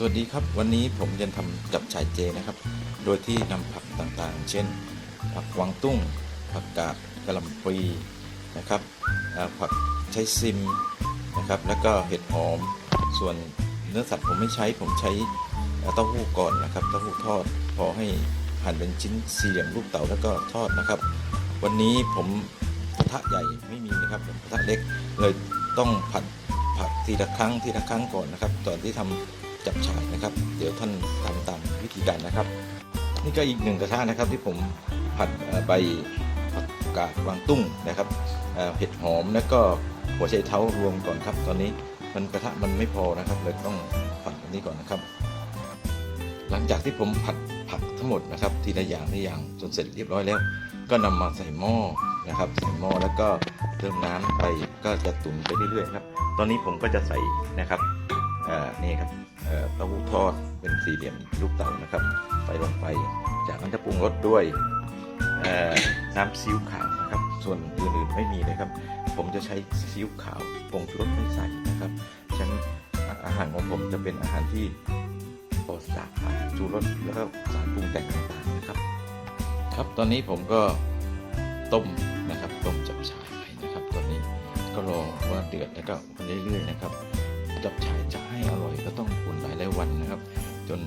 สวัสดีครับ วันนี้ผมจะทำจับฉ่ายเจนะครับ โดยที่นำผักต่างๆ เช่น ผักกวางตุ้ง ผักกาดกะลำปลีนะครับผักใช้ซิมนะครับ แล้วก็เห็ดหอม ส่วนเนื้อสัตว์ผมไม่ใช้ผมใช้เต้าหู้ก่อนนะครับเต้าหู้ทอดพอให้หั่นเป็นชิ้นสี่เหลี่ยมลูกเต๋าแล้วก็ทอดนะครับ วันนี้ผมกระทะใหญ่ไม่มีนะครับกระทะเล็กเลยต้องผัดผัดทีละครั้งทีละครั้งก่อนนะครับตอนที่ทำ จับฉ่ายนะครับ เดี๋ยวท่านทำตามวิธีการนะครับ นี่ก็อีกหนึ่งกระทะนะครับที่ผมผัดใบผักกาดวางตุ้งนะครับเห็ดหอมแล้วก็หัวไชเท้ารวมก่อนครับ ตอนนี้มันกระทะมันไม่พอนะครับเลยต้องผัดอันนี้ก่อนนะครับ หลังจากที่ผมผัดผักทั้งหมดนะครับ ทีละอย่างทีละอย่างจนเสร็จเรียบร้อยแล้ว ก็นำมาใส่หม้อนะครับใส่หม้อแล้วก็เติมน้ำไปก็จะตุ๋นไปเรื่อยๆครับ ตอนนี้ผมก็จะใส่นะครับ อ่อนี่ครับเต้าหู้ทอดเป็นสี่เหลี่ยมลูกเต๋านะครับใส่ลงไป จากนั้นจะปรุงรสด้วยน้ำซีอิ๊วขาวนะครับ ส่วนอื่นๆไม่มีเลยครับ ผมจะใช้ซีอิ๊วขาวปรุงรสไม่ใส่นะครับฉะนั้นอาหารของผมจะเป็นอาหารที่ปลอดสารชูรสแล้วก็สารปรุงแต่งต่างๆนะครับ ครับตอนนี้ผมก็ต้มนะครับต้มจับฉ่ายไปนะครับ ตอนนี้ก็รอว่าเดือดแล้วก็คนเรื่อยๆนะครับ จับฉายจะให้อร่อยก็ต้องอุ่นหลายหลายวันนะครับ จน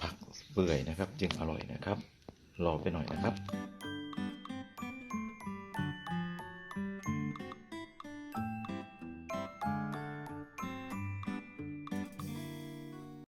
ผักเปื่อยนะครับ จึงอร่อยนะครับ รอไปหน่อยนะครับ